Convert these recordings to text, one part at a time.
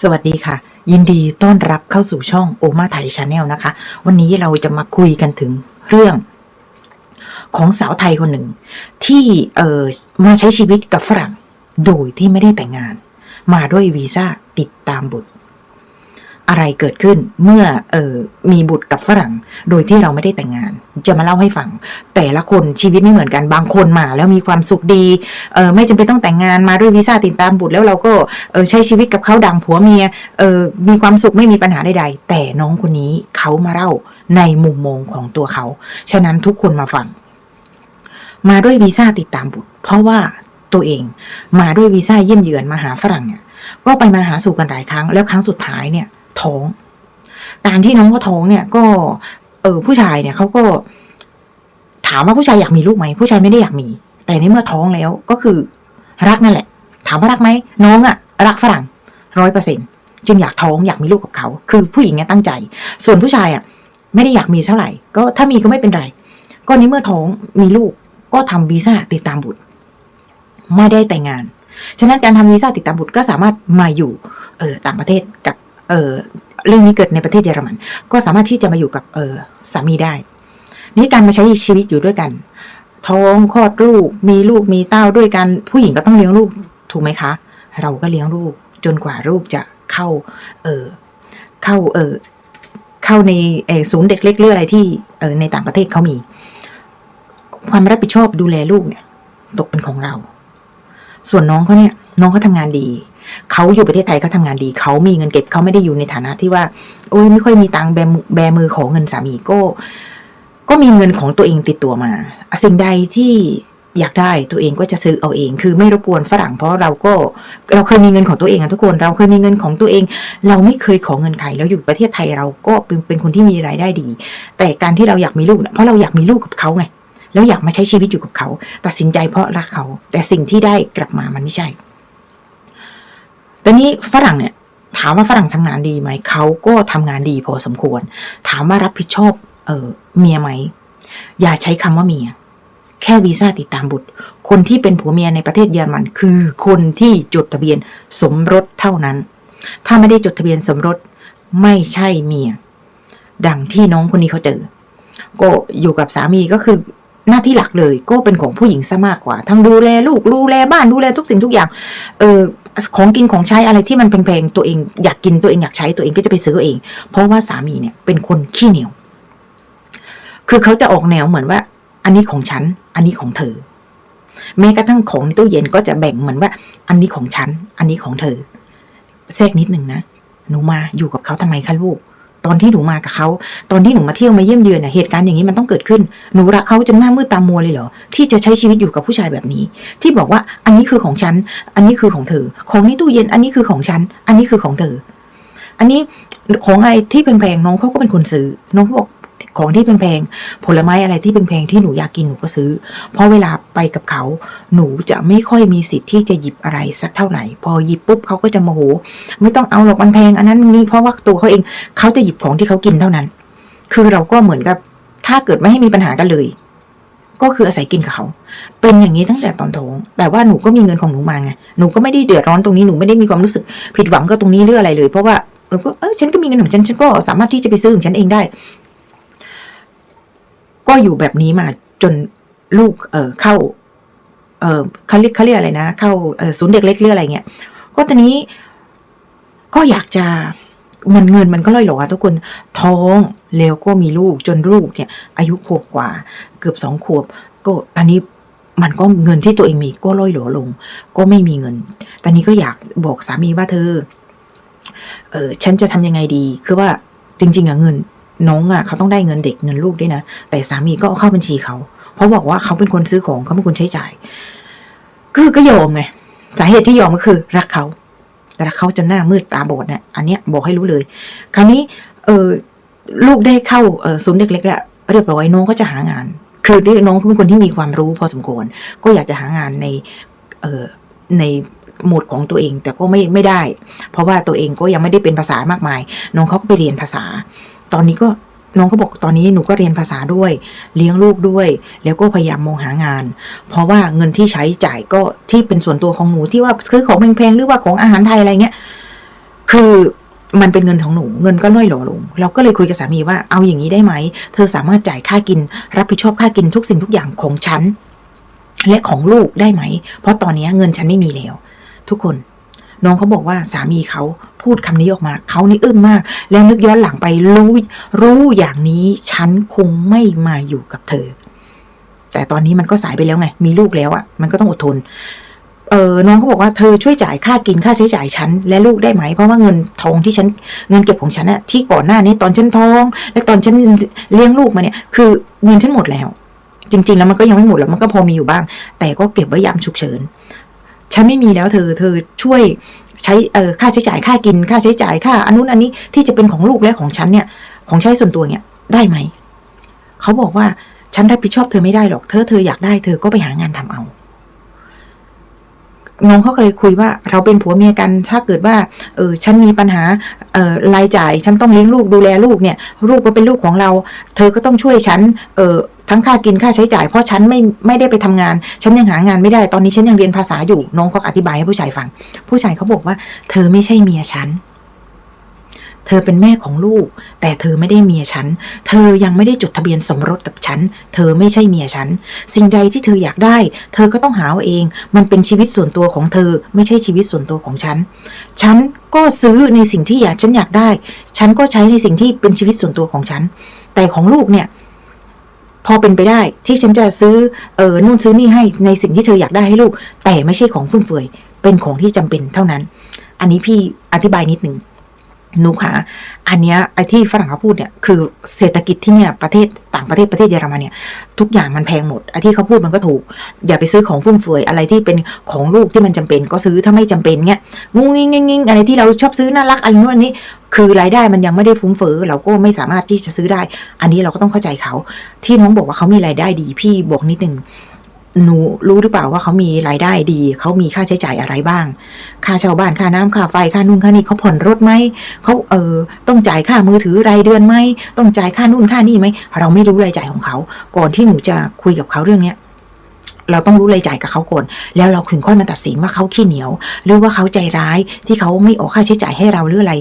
สวัสดีค่ะ ยินดีต้อนรับเข้าสู่ช่องโอมาไทยชาแนลนะคะ วันนี้เราจะมาคุยกันถึงเรื่อง ของสาวไทยคนหนึ่ง ที่เออมาใช้ชีวิตกับฝรั่ง โดยที่ไม่ได้แต่งงาน มาด้วยวีซ่าติดตามบุตร อะไรเกิดขึ้นเมื่อเออมีบุตรกับฝรั่ง โดยที่เราไม่ได้แต่งงาน จะมาเล่าให้ฟัง แต่ละคนชีวิตไม่เหมือนกันบางคนมา แล้วมีความสุขดีเออไม่จำเป็นต้องแต่งงานมาด้วยวีซ่าติดตามบุตรแล้วเราก็เออใช้ชีวิตกับเขาดังผัวเมียเออมีความสุขไม่มีปัญหาใดๆแต่น้องคนนี้เขามาเล่าในมุมมองของตัวเขา ฉะนั้นทุกคนมาฟัง มาด้วยวีซ่าติดตามบุตร เพราะว่าตัวเองมาด้วยวีซ่าเยี่ยมเยือนมาหาฝรั่งเนี่ยก็ไปมาหาสู่กันหลายครั้งแล้วครั้งสุดท้ายเนี่ย ท้อง การที่น้องก็ท้องเนี่ยก็เออผู้ชายเนี่ยเขาก็ ถามว่าผู้ชายอยากมีลูกไหมผู้ชายไม่ได้อยากมี แต่ในเมื่อท้องแล้วก็คือ รักนั่นแหละ ถามว่ารักไหมน้องอะรักฝรั่งร้อยเปอร์เซ็นจึงอยากท้องอยากมีลูกกับเขา คือผู้หญิงเนี่ยตั้งใจ ส่วนผู้ชายอะไม่ได้อยากมีเท่าไหร่ ก็ถ้ามีก็ไม่เป็นไร ก็ในเมื่อท้องมีลูกก็ทำวีซ่าติดตามบุตร ไม่ได้แต่งงาน ฉะนั้นการทำวีซ่าติดตามบุตรก็สามารถมาอยู่เออต่างประเทศกับ เออเรื่องนี้เกิดในประเทศเยอรมัน ก็สามารถที่จะมาอยู่กับเออสามีได้ นี่การมาใช้ชีวิตอยู่ด้วยกัน ท้องคลอดลูก มีลูกมีเต้าด้วยกัน ผู้หญิงก็ต้องเลี้ยงลูกถูกไหมคะ เราก็เลี้ยงลูกจนกว่าลูกจะเข้า เออเข้าเออเข้าในเออศูนย์เด็กเล็กหรืออะไรที่เออในต่างประเทศเขามี ความรับผิดชอบดูแลลูกเนี่ย ตกเป็นของเรา ส่วนน้องเขาเนี่ย น้องเขาทำงานดี เขาอยู่ประเทศไทยเขาทำงานดี เขามีเงินเก็บเขาไม่ได้อยู่ในฐานะที่ว่า โอ้ยไม่ค่อยมีตังแบมือแบมือของเงินสามีก็ ก็มีเงินของตัวเองติดตัวมา สิ่งใดที่อยากได้ตัวเองก็จะซื้อเอาเอง คือไม่รบกวนฝรั่งเพราะเราก็เราเคยมีเงินของตัวเองอะทุกคนเราเคยมีเงินของตัวเอง เราไม่เคยขอเงินใครแล้วอยู่ประเทศไทยเราก็เป็นเป็นคนที่มีรายได้ดี แต่การที่เราอยากมีลูกเนี่ยเพราะเราอยากมีลูกกับเขาไงแล้วอยากมาใช้ชีวิตอยู่กับเขา ตัดสินใจเพราะรักเขา แต่สิ่งที่ได้กลับมามันไม่ใช่ แต่นี้ฝรั่งเนี่ยถามว่าฝรั่งทำงานดีไหม เขาก็ทำงานดีพอสมควร ถามว่ารับผิดชอบเออเมียไหม อย่าใช้คำว่าเมีย แค่วีซ่าติดตามบุตร คนที่เป็นผัวเมียในประเทศเยอรมันคือคนที่จดทะเบียนสมรสเท่านั้น ถ้าไม่ได้จดทะเบียนสมรสไม่ใช่เมีย ดังที่น้องคนนี้เขาเจอ ก็อยู่กับสามีก็คือหน้าที่หลักเลยก็เป็นของผู้หญิงซะมากกว่า ทั้งดูแลลูกดูแลบ้านดูแลทุกสิ่งทุกอย่าง เออ ของกินของใช้อะไรที่มันแพงๆตัวเองอยากกินตัวเองอยากใช้ตัวเองก็จะไปซื้อเอง เพราะว่าสามีเนี่ยเป็นคนขี้เหนียว คือเขาจะออกแนวเหมือนว่า อันนี้ของฉัน อันนี้ของเธอ แม้กระทั่งของในตู้เย็นก็จะแบ่งเหมือนว่า อันนี้ของฉัน อันนี้ของเธอแทรกนิดหนึ่งนะหนูมาอยู่กับเขาทำไมคะลูก ตอนที่หนูมากับเขาตอนที่หนูมาเที่ยวมาเยี่ยมเยือนน่ะเหตุการณ์อย่างนี้มันต้องเกิดขึ้น หนูรักเขาจนหน้ามืดตามัวเลยเหรอที่จะใช้ชีวิตอยู่กับผู้ชายแบบนี้ ที่บอกว่าอันนี้คือของฉัน อันนี้คือของเธอ ของในตู้เย็นอันนี้คือของฉัน อันนี้คือของเธอ อันนี้ของอะไรที่แพงๆน้องเขาก็เป็นคนซื้อน้องเขาบอก ของที่แพงๆผลไม้อะไรที่แพงๆที่หนูอยากกินหนูก็ซื้อ เพราะเวลาไปกับเขา หนูจะไม่ค่อยมีสิทธิ์ที่จะหยิบอะไรสักเท่าไหร่ พอหยิบปุ๊บเขาก็จะโมโห ไม่ต้องเอาหรอกมันแพง อันนั้นนี่เพราะว่าตัวเขาเองเขาจะหยิบของที่เขากินเท่านั้น คือเราก็เหมือนกับ ถ้าเกิดไม่ให้มีปัญหากันเลยก็คืออาศัยกินกับเขา เป็นอย่างนี้ตั้งแต่ตอนท้อง แต่ว่าหนูก็มีเงินของหนูมาไง หนูก็ไม่ได้เดือดร้อนตรงนี้ หนูไม่ได้มีความรู้สึกผิดหวังก็ตรงนี้เรื่องอะไรเลย เพราะว่าเราก็ เออฉันก็มีเงินของฉัน ฉันก็สามารถที่จะไปซื้อของฉันเองได้ ก็อยู่แบบนี้มาจนลูกเออเข้าเออเขาเรียกเขาเรียกอะไรนะ เข้าศูนย์เด็กเล็กหรืออะไรเงี้ยก็ตอนนี้ก็อยากจะมันเงินมันก็ล่อยหลอทุกคนท้องแล้วก็มีลูกจนลูกเนี่ย อายุขวบกว่า เกือบสองขวบ ก็ตอนนี้มันก็เงินที่ตัวเองมีก็ล่อยหลอลง ก็ไม่มีเงิน ตอนนี้ก็อยากบอกสามีว่าเธอ เออฉันจะทำยังไงดี คือว่าจริง ๆอะเงิน น้องอะเขาต้องได้เงินเด็กเงินลูกด้วยนะ แต่สามีก็เอาเข้าบัญชีเขา เพราะบอกว่าเขาเป็นคนซื้อของเขาเป็นคนใช้จ่าย คือก็ยอมไงสาเหตุที่ยอมก็คือ รักเขา แต่รักเขาจนหน้ามืดตาบอดเนี่ยอันเนี้ยบอกให้รู้เลย คราวนี้ เออลูกได้เข้าเออศูนย์เด็กเล็กแล้วเรียบร้อยน้องก็จะหางาน คือน้องเขาเป็นคนที่มีความรู้พอสมควร ก็อยากจะหางานในเออในโหมดของตัวเองแต่ก็ไม่ไม่ได้ เพราะว่าตัวเองก็ยังไม่ได้เป็นภาษามากมาย น้องเขาก็ไปเรียนภาษา ตอนนี้ก็น้องก็บอกตอนนี้หนูก็เรียนภาษาด้วย เลี้ยงลูกด้วย แล้วก็พยายามมองหางาน เพราะว่าเงินที่ใช้จ่ายก็ที่เป็นส่วนตัวของหนูที่ว่าซื้อของแพงๆหรือว่าของอาหารไทยอะไรเงี้ยคือมันเป็นเงินของหนู เงินก็ล่อยหล่อลง เราก็เลยคุยกับสามีว่าเอาอย่างนี้ได้ไหม เธอสามารถจ่ายค่ากิน รับผิดชอบค่ากินทุกสิ่งทุกอย่างของฉัน และของลูกได้ไหม เพราะตอนนี้เงินฉันไม่มีแล้ว ทุกคน น้องเขาบอกว่าสามีเขาพูดคำนี้ออกมาเขานี่อึ้งมาก แล้วนึกย้อนหลังไปรู้ รู้อย่างนี้ฉันคงไม่มาอยู่กับเธอ แต่ตอนนี้มันก็สายไปแล้วไง มีลูกแล้วอะ่ะ มันก็ต้องอดทนเออน้องเขาบอกว่าเธอช่วยจ่ายค่ากินค่าใช้จ่ายฉันและลูกได้ไหม เพราะว่าเงินทองที่ฉันเงินเก็บของฉันอะที่ก่อนหน้านี้ตอนฉันท้อง และตอนฉันเลี้ยงลูกมาเนี่ย คือเงินฉันหมดแล้ว จริง ๆ แล้วมันก็ยังไม่หมดหรอกมันก็พอมีอยู่บ้าง แต่ก็เก็บไว้ยามฉุกเฉิน ฉันไม่มีแล้วเธอ เธอช่วยใช้เอ่อค่าใช้จ่ายค่ากิน ค่าใช้จ่ายค่าอันนู้นอันนี้ที่จะเป็นของลูกและของฉันเนี่ย ของใช้ส่วนตัวเนี่ยได้ไหมเขาบอกว่าฉันรับผิดชอบเธอไม่ได้หรอกเธอเธออยากได้เธอก็ไปหางานทำเอาน้องเขาเลยคุยว่าเราเป็นผัวเมียกันถ้าเกิดว่าเออฉันมีปัญหาเอ่อรายจ่าย ฉันต้องเลี้ยงลูกดูแลลูกเนี่ย ลูกก็เป็นลูกของเรา เธอก็ต้องช่วยฉันเออ ทั้งค่ากินค่าใช้จ่าย เพราะฉันไม่ไม่ได้ไปทำงาน ฉันยังหางานไม่ได้ตอนนี้ฉันยังเรียนภาษาอยู่น้องก็อธิบายให้ผู้ชายฟัง ผู้ชายเขาบอกว่า เธอไม่ใช่เมียฉันเธอเป็นแม่ของลูก แต่เธอไม่ได้เมียฉัน เธอยังไม่ได้จดทะเบียนสมรสกับฉัน เธอไม่ใช่เมียฉัน สิ่งใดที่เธออยากได้ เธอก็ต้องหาเอาเอง มันเป็นชีวิตส่วนตัวของเธอ ไม่ใช่ชีวิตส่วนตัวของฉัน ฉันก็ซื้อในสิ่งที่อยากฉันอยากได้ ฉันก็ใช้ในสิ่งที่เป็นชีวิตส่วนตัวของฉัน แต่ของลูกเนี่ย พอเป็นไปได้ที่ฉันจะซื้อเออนู่นซื้อนี่ให้ในสิ่งที่เธออยากได้ให้ลูก แต่ไม่ใช่ของฟุ่มเฟือย เป็นของที่จำเป็นเท่านั้น อันนี้พี่อธิบายนิดหนึ่ง หนูคะอันเนี้ยไอ้ที่ฝรั่งเขาพูดเนี่ยคือเศรษฐกิจที่เนี่ยประเทศต่างประเทศประเทศเยอรมันเนี่ยทุกอย่างมันแพงหมดไอ้ที่เขาพูดมันก็ถูก อย่าไปซื้อของฟุ่มเฟือยอะไรที่เป็นของลูกที่มันจำเป็นก็ซื้อถ้าไม่จำเป็นเนี่ยงุ้งงิ้งงิ้งงงอะไรที่เราชอบซื้อน่ารักอะไรนู่นอันนี้คือรายได้มันยังไม่ได้ฟุ้งเฟ้อเราก็ไม่สามารถที่จะซื้อได้ อันนี้เราก็ต้องเข้าใจเขา ที่น้องบอกว่าเขามีรายได้ดีพี่บอกนิดนึง หนูรู้หรือเปล่าว่าเขามีรายได้ดี เขามีค่าใช้จ่ายอะไรบ้าง ค่าเช่าบ้านค่าน้ำค่าไฟค่านู่นค่านี่เขาผ่อนรถไหมเขาเออต้องจ่ายค่ามือถือรายเดือนไหมต้องจ่ายค่านู่นค่านี่ไหมเราไม่รู้รายจ่ายของเขา ก่อนที่หนูจะคุยกับเขาเรื่องเนี้ยเราต้องรู้รายจ่ายกับเขาก่อนแล้วเราถึงค่อยมาตัดสินว่าเขาขี้เหนียว หรือว่าเขาใจร้ายที่เขาไม่ออกค่าใช้จ่ายให้เราหรืออะไร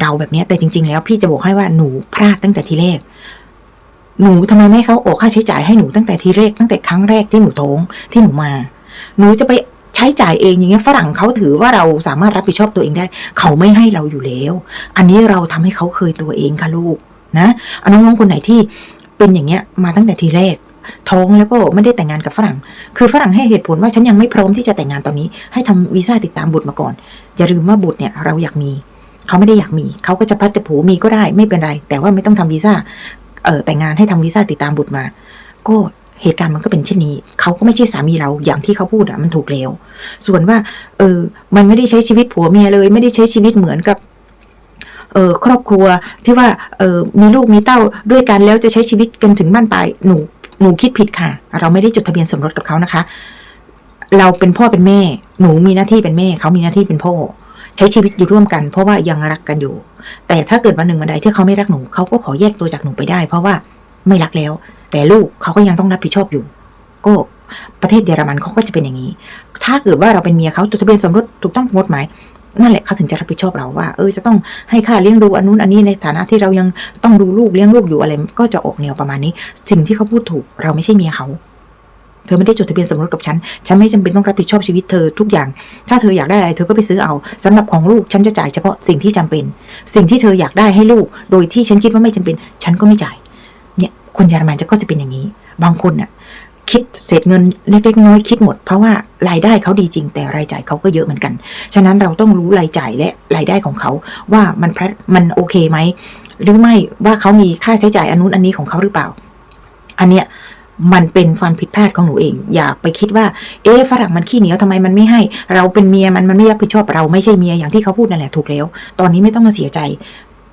เราแบบนี้แต่จริง ๆ แล้วพี่จะบอกให้ว่าหนูพลาดตั้งแต่ทีแรก หนูทำไมไม่เขาออกค่าใช้จ่ายให้หนูตั้งแต่ทีแรกตั้งแต่ครั้งแรกที่หนูท้องที่หนูมา หนูจะไปใช้จ่ายเองอย่างเงี้ยฝรั่งเขาถือว่าเราสามารถรับผิดชอบตัวเองได้ เขาไม่ให้เราอยู่แล้ว อันนี้เราทำให้เขาเคยตัวเองค่ะลูกนะอาน้องๆคนไหนที่เป็นอย่างเงี้ยมาตั้งแต่ทีแรก ท้องแล้วก็ไม่ได้แต่งงานกับฝรั่ง คือฝรั่งให้เหตุผลว่าฉันยังไม่พร้อมที่จะแต่งงานตอนนี้ ให้ทำวีซ่าติดตามบุตรมาก่อน อย่าลืมว่าบุตรเนี่ยเราอยากมี เขาไม่ได้อยากมี เขาก็จะพัดจะผูมีก็ได้ไม่เป็นไร แต่ว่าไม่ต้องทำวีซ่า เออแต่งงานให้ทำวีซ่าติดตามบุตรมา ก็เหตุการณ์มันก็เป็นเช่นนี้เขาก็ไม่ใช่สามีเราอย่างที่เขาพูดอะมันถูกแล้ว ส่วนว่า เออ มันไม่ได้ใช้ชีวิตผัวเมียเลย ไม่ได้ใช้ชีวิตเหมือนกับเออครอบครัวที่ว่าเออมีลูกมีเต้าด้วยกันแล้วจะใช้ชีวิตกันถึงบ้านปลายหนูหนูคิดผิดค่ะ เราไม่ได้จดทะเบียนสมรสกับเขานะคะ เราเป็นพ่อเป็นแม่ หนูมีหน้าที่เป็นแม่เขามีหน้าที่เป็นพ่อ ใช้ชีวิตอยู่ร่วมกัน เพราะว่ายังรักกันอยู่ แต่ถ้าเกิดวันหนึ่งวันใดที่เขาไม่รักหนูเขาก็ขอแยกตัวจากหนูไปได้ เพราะว่าไม่รักแล้ว แต่ลูกเขาก็ยังต้องรับผิดชอบอยู่ ก็ประเทศเยอรมันเขาก็จะเป็นอย่างนี้ ถ้าเกิดว่าเราเป็นเมียเขาจดทะเบียนสมรสถูกต้องมกฎหมายนั่นแหละเขาถึงจะรับผิดชอบเราว่า เออจะต้องให้ค่าเลี้ยงดูอันนู้นอันนี้ในฐานะที่เรายังต้องดูลูกเลี้ยงลูกอยู่อะไร ก็จะออกแนวประมาณนี้ สิ่งที่เขาพูดถูกเราไม่ใช่เมียเขา เธอไม่ได้จดทะเบียนสมรสกับฉัน ฉันไม่จำเป็นต้องรับผิดชอบชีวิตเธอทุกอย่าง ถ้าเธออยากได้อะไรเธอก็ไปซื้อเอาสำหรับของลูกฉันจะจ่ายเฉพาะสิ่งที่จำเป็น สิ่งที่เธออยากได้ให้ลูก โดยที่ฉันคิดว่าไม่จำเป็น ฉันก็ไม่จ่าย เนี่ย คนเยอรมันจะก็จะเป็นอย่างนี้ บางคนน่ะ คิดเศษเงินเล็กๆน้อยคิดหมด เพราะว่ารายได้เขาดีจริง แต่รายจ่ายเขาก็เยอะเหมือนกัน ฉะนั้นเราต้องรู้รายจ่ายและรายได้ของเขาว่ามันพระมันโอเคไหมหรือไม่ว่าเขามีค่าใช้จ่ายอันนู้นอันนี้ของเขาหรือเปล่า อันเนี้ย มันเป็นความผิดพลาดของหนูเอง อย่าไปคิดว่า เอ๊ะฝรั่งมันขี้เหนียวทำไมมันไม่ให้ เราเป็นเมียมันมันไม่รับผิดชอบเราไม่ใช่เมียอย่างที่เขาพูดนั่นแหละถูกแล้ว ตอนนี้ไม่ต้องมาเสียใจ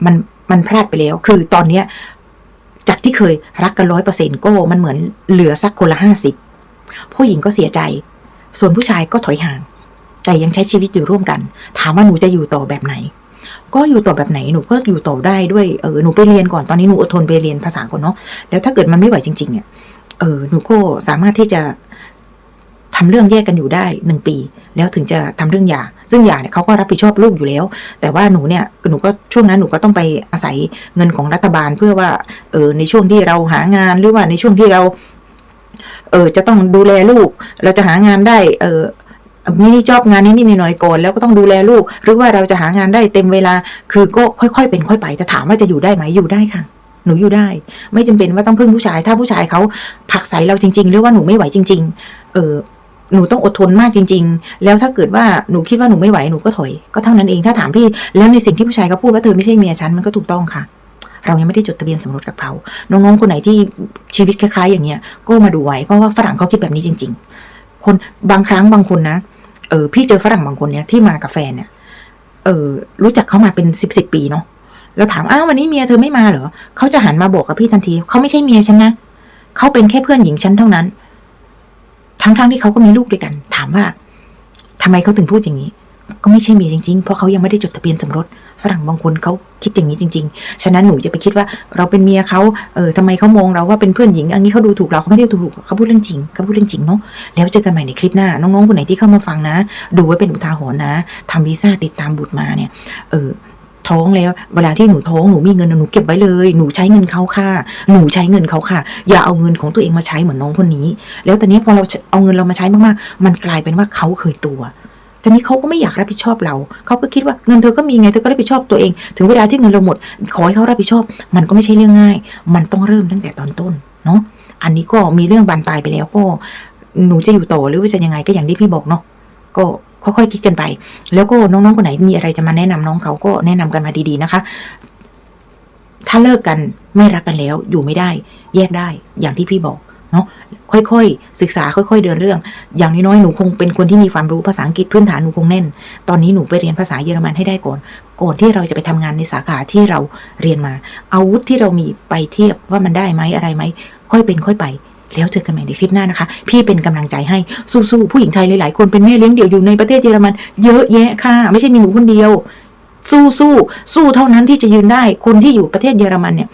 มันมันพลาดไปแล้ว คือตอนเนี้ยจากที่เคยรักกันร้อยเปอร์เซ็นต์ก็มันเหมือนเหลือสักคนละห้าสิบผู้หญิงก็เสียใจ ส่วนผู้ชายก็ถอยห่าง แต่ยังใช้ชีวิตอยู่ร่วมกัน ถามว่าหนูจะอยู่ต่อแบบไหน ก็อยู่ต่อแบบไหนหนูก็อยู่ต่อได้ด้วยเออหนูไปเรียนก่อนตอนนี้หนูอดทนไปเรียนภาษาก่อนเนาะแล้วถ้าเกิดมันไม่ไหวจริงๆเนี่ย เออหนูก็สามารถที่จะทำเรื่องแยกกันอยู่ได้หนึ่งปี แล้วถึงจะทำเรื่องหย่าซึ่งหย่าเนี่ยเขาก็รับผิดชอบลูกอยู่แล้ว แต่ว่าหนูเนี่ยหนูก็ช่วงนั้นหนูก็ต้องไปอาศัยเงินของรัฐบาลเพื่อว่าเออในช่วงที่เราหางานหรือว่าในช่วงที่เราเออจะต้องดูแลลูก เราจะหางานได้ เออมินิจอบงานนี้นี่หน่อยก่อนแล้วก็ต้องดูแลลูก หรือว่าเราจะหางานได้เต็มเวลา คือก็ค่อยๆเป็นค่อยไปแต่ถามว่าจะอยู่ได้ไหมอยู่ได้ค่ะ หนูอยู่ได้ ไม่จำเป็นว่าต้องพึ่งผู้ชาย ถ้าผู้ชายเขาผลักใส่เราจริง ๆ หรือว่าหนูไม่ไหวจริง ๆ เออหนูต้องอดทนมากจริง ๆ แล้วถ้าเกิดว่าหนูคิดว่าหนูไม่ไหวหนูก็ถอย ก็เท่านั้นเองถ้าถามพี่ แล้วในสิ่งที่ผู้ชายเขาพูดว่าเธอไม่ใช่เมียฉันมันก็ถูกต้องค่ะ เรายังไม่ได้จดทะเบียนสมรสกับเขา น้องๆคนไหนที่ชีวิตคล้าย ๆ อย่างเงี้ย ก็มาดูไว้เพราะว่าฝรั่งเขาคิดแบบนี้จริง ๆ คนบางครั้งบางคนนะ เออพี่เจอฝรั่งบางคนเนี่ยที่มากับแฟนเนี่ย เออรู้จักเขามาเป็นสิบสิบปีเนาะ แล้วถามอ้าววันนี้เมียเธอไม่มาเหรอเขาจะหันมาบอกกับพี่ทันทีเขาไม่ใช่เมียฉันนะเขาเป็นแค่เพื่อนหญิงฉันเท่านั้น ทั้งๆทที่เขาก็มีลูกด้วยกัน ถามว่าทำไมเขาถึงพูดอย่างนี้ ก็ไม่ใช่เมียจริงๆ เพราะเขายังไม่ได้จดทะเบียนสมรสฝรั่งบางคนเขาคิดอย่างนี้จริง ๆ ฉะนั้นหนูจะไปคิดว่า เราเป็นเมียเขาเออทำไมเขามองเราว่าเป็นเพื่อนหญิง อันนี้เขาดูถูกเราเขาไม่ได้ดูถูกเขาพูดเรื่องจริงเขาพูดเรื่องจริงเนาะแล้วเจอกันใหม่ในคลิปหน้า น้องๆคนไหนที่เข้ามาฟังนะ ดูไว้เป็นอุทาหรณ์นะทำวีซ่าติดตามบุตรมาเนี่ย เออ ท้องแล้ว เวลาที่หนูท้องหนูมีเงินหนูเก็บไว้เลย หนูใช้เงินเขาค่ะ หนูใช้เงินเขาค่ะ อย่าเอาเงินของตัวเองมาใช้เหมือนน้องคนนี้ แล้วตอนนี้พอเราเอาเงินเรามาใช้มากๆ มันกลายเป็นว่าเขาเคยตัวทีนี้เขาก็ไม่อยากรับผิดชอบเรา เขาก็คิดว่าเงินเธอก็มีไง เธอก็รับผิดชอบตัวเอง ถึงเวลาที่เงินเราหมด ขอให้เขารับผิดชอบ มันก็ไม่ใช่เรื่องง่าย มันต้องเริ่มตั้งแต่ตอนต้น เนาะ อันนี้ก็มีเรื่องบานปลายไปแล้วก็ หนูจะอยู่ต่อหรือว่าจะยังไงก็อย่างที่พี่บอกเนาะ ก็ ค่อยๆคิดกันไป แล้วก็น้องๆคนไหนมีอะไรจะมาแนะนำน้องเขาก็แนะนำกันมาดีๆนะคะ ถ้าเลิกกันไม่รักกันแล้วอยู่ไม่ได้ แยกได้อย่างที่พี่บอกเนาะค่อยๆ ศึกษาค่อย ๆ เดินเรื่อง อย่างน้อยๆหนูคงเป็นคนที่มีความรู้ภาษาอังกฤษพื้นฐานหนูคงแน่น ตอนนี้หนูไปเรียนภาษาเยอรมันให้ได้ก่อน ก่อนที่เราจะไปทำงานในสาขาที่เราเรียนมา อาวุธที่เรามีไปเทียบว่ามันได้ไหมอะไรไหม ค่อยเป็นค่อยไป แล้วเจอกันใหม่ในคลิปหน้านะคะ พี่เป็นกำลังใจให้สู้ๆผู้หญิงไทยหลายๆคนเป็นแม่เลี้ยงเดี่ยวอยู่ในประเทศเยอรมัน เยอะแยะค่ะ ไม่ใช่มีหนูคนเดียว สู้สู้สู้เท่านั้นที่จะยืนได้คนที่อยู่ประเทศเยอรมันเนี่ย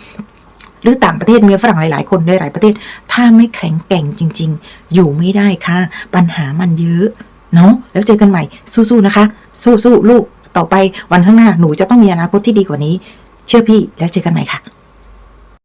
หรือต่างประเทศมีฝรั่งหลาย ๆ คนในหลายประเทศ ถ้าไม่แข็งแกร่งจริง ๆ อยู่ไม่ได้ค่ะ ปัญหามันเยอะเนาะแล้วเจอกันใหม่ สู้ๆนะคะ สู้ๆลูกต่อไปวันข้างหน้าหนูจะต้องมีอนาคตที่ดีกว่านี้ เชื่อพี่แล้วเจอกันใหม่ค่ะ